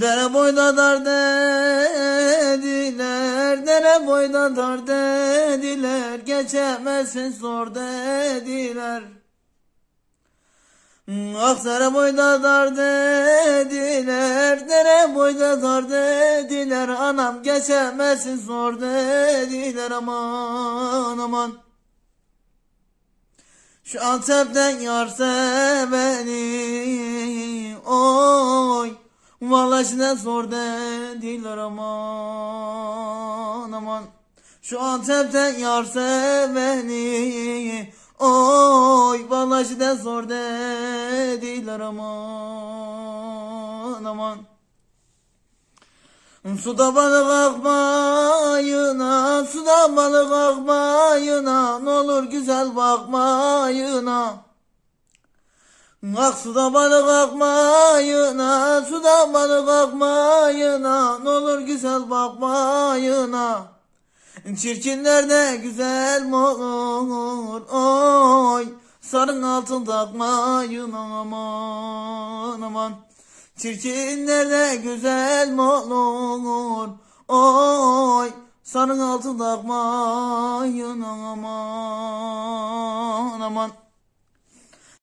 Dere boyda dar dediler, dere boyda dar dediler, geçemezsin zor dediler. Ah dere boyda dar dediler, dere boyda dar dediler, anam geçemezsin zor dediler aman aman. Şu Antep'ten yar seveni oy Ne zor dediler aman aman Şu Antep'ten yar seveni oy Vallahi ne zor dediler aman aman Suda balık akmayına, suda balık akmayına, ne olur güzel bakmayına. Ah suda balık akmayına, suda balık akmayına, ne olur güzel bakmayına. Çirkinler de güzel mi olur, oy, sarın altın takmayın aman aman. Çirkinler de güzel mi olur, oy, sarın altın takmayın aman aman.